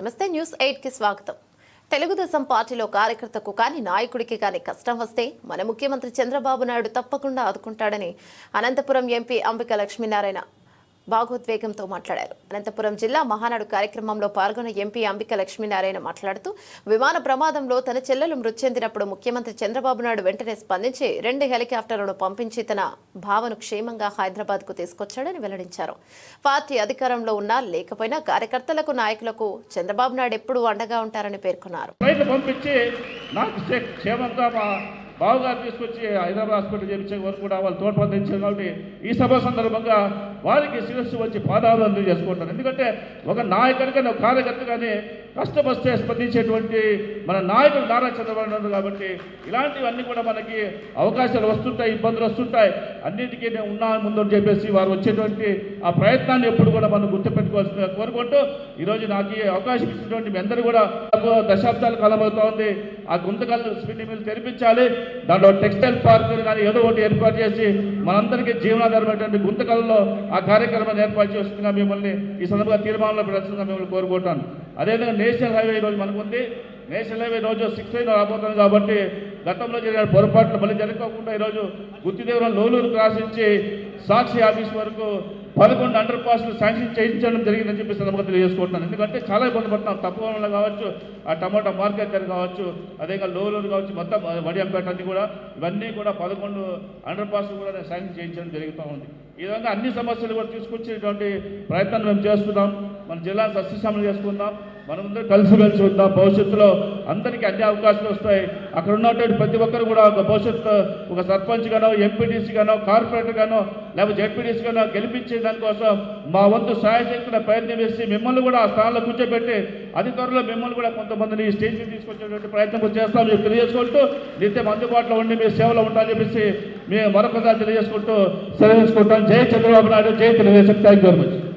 నమస్తే న్యూస్ ఎయిట్కి స్వాగతం. తెలుగుదేశం పార్టీలో కార్యకర్తకు కానీ నాయకుడికి కానీ కష్టం వస్తే మన ముఖ్యమంత్రి చంద్రబాబు నాయుడు తప్పకుండా ఆదుకుంటాడని అనంతపురం ఎంపీ అంబిక లక్ష్మీనారాయణ భాగోద్వేగంతో మాట్లాడారు. అనంతపురం జిల్లా మహానాడు కార్యక్రమంలో పాల్గొన్న ఎంపీ అంబిక లక్ష్మీనారాయణ మాట్లాడుతూ విమాన ప్రమాదంలో తన చెల్లెలు మృతి చెందినప్పుడు ముఖ్యమంత్రి చంద్రబాబు నాయుడు వెంటనే స్పందించి రెండు హెలికాప్టర్లను పంపించి తన భావను క్షేమంగా హైదరాబాద్కు తీసుకొచ్చాడని వెల్లడించారు. పార్టీ అధికారంలో ఉన్నా లేకపోయినా కార్యకర్తలకు నాయకులకు చంద్రబాబు నాయుడు ఎప్పుడూ అండగా ఉంటారని పేర్కొన్నారు. బావగారు తీసుకొచ్చి హైదరాబాద్ హాస్పిటల్ చేయించే వరకు కూడా వాళ్ళు తోడ్పడించారు కాబట్టి ఈ సభ సందర్భంగా వారికి శిరస్సు వచ్చి పాదాభివందనం చేసుకుంటాను ఎందుకంటే ఒక నాయకుడి కానీ ఒక కార్యకర్త కానీ కష్టం స్పందించేటువంటి మన నాయకుడు నారా చంద్రబాబు కాబట్టి ఇలాంటివన్నీ కూడా మనకి అవకాశాలు వస్తుంటాయి ఇబ్బందులు వస్తుంటాయి. అన్నిటికీ నేను ఉన్నా ముందు అని చెప్పేసి వారు వచ్చేటువంటి ఆ ప్రయత్నాన్ని ఎప్పుడు కూడా మనం గుర్తుపెట్టుకోవాల్సిందిగా కోరుకుంటూ ఈరోజు నాకు ఈ అవకాశం ఇచ్చినటువంటి మీ అందరూ కూడా నాకు దశాబ్దాల కాలం అవుతా ఉంది. ఆ గుంతకల్లు స్పిన్ని మిల్ తెరిపించాలి. దాంట్లో టెక్స్టైల్ పార్క్ కానీ ఏదో ఒకటి ఏర్పాటు చేసి మనందరికీ జీవనాధారమైనటువంటి గుంతకల్లో ఆ కార్యక్రమాన్ని ఏర్పాటు చేస్తున్నా మిమ్మల్ని ఈ సందర్భంగా తీర్మానంలో పెట్టాల్సిందిగా మిమ్మల్ని కోరుకుంటాను. అదేవిధంగా నేషనల్ హైవే ఈరోజు మనకుంది. నేషనల్ హైవే రోజు సిక్స్ లైన్ రాబోతుంది కాబట్టి గతంలో జరిగిన పొరపాట్లు మళ్ళీ జరగకుండా ఈరోజు గుత్తిదేవరం లోలూరు క్రాస్ నుంచి సాక్షి ఆఫీస్ వరకు పదకొండు అండర్ పాస్లు శాంక్షన్ చేయించడం జరిగిందని చెప్పి సందర్భంగా తెలియజేసుకుంటున్నాను. ఎందుకంటే చాలా ఇబ్బంది పడుతున్నాం. తక్కువ వల్ల కావచ్చు ఆ టమాటా మార్కెట్ దగ్గర కావచ్చు అదేవిధంగా లోలూరు కావచ్చు మొత్తం వడియంపేట అన్ని కూడా ఇవన్నీ కూడా పదకొండు అండర్ పాస్లు కూడా నేను శాంక్షన్ చేయించడం జరుగుతూ ఉంది. ఈ విధంగా అన్ని సమస్యలు కూడా తీసుకొచ్చేటువంటి ప్రయత్నం మేము చేస్తున్నాం. మన జిల్లా సస్యశ్యామలు చేసుకుందాం. మనమందరం కలిసిమెలిసి ఉందాం భవిష్యత్తులో అందరికీ అన్ని అవకాశాలు వస్తాయి. అక్కడ ఉన్నటువంటి ప్రతి ఒక్కరు కూడా ఒక భవిష్యత్తు ఒక సర్పంచ్ గానో ఎంపీటీసీ గానో కార్పొరేటర్ గానో లేకపోతే జడ్పీటీసీ గానో గెలిపించే దానికోసం మా వంతు సహాయశక్తుల ప్రయత్నం చేసి మిమ్మల్ని కూడా ఆ స్థానంలో కూర్చోబెట్టి అతి త్వరలో మిమ్మల్ని కూడా కొంతమందిని ఈ స్టేజ్కి తీసుకొచ్చేటువంటి ప్రయత్నం చేస్తాం మీకు తెలియజేసుకుంటూ నిత్యం అందుబాటులో ఉండి మీ సేవలో ఉంటారని చెప్పేసి మేము మరొకసారి తెలియజేసుకుంటూ సెలవు తీసుకుంటాం జై చంద్రబాబు నాయుడు. జై Telugu Desam. Thank you very much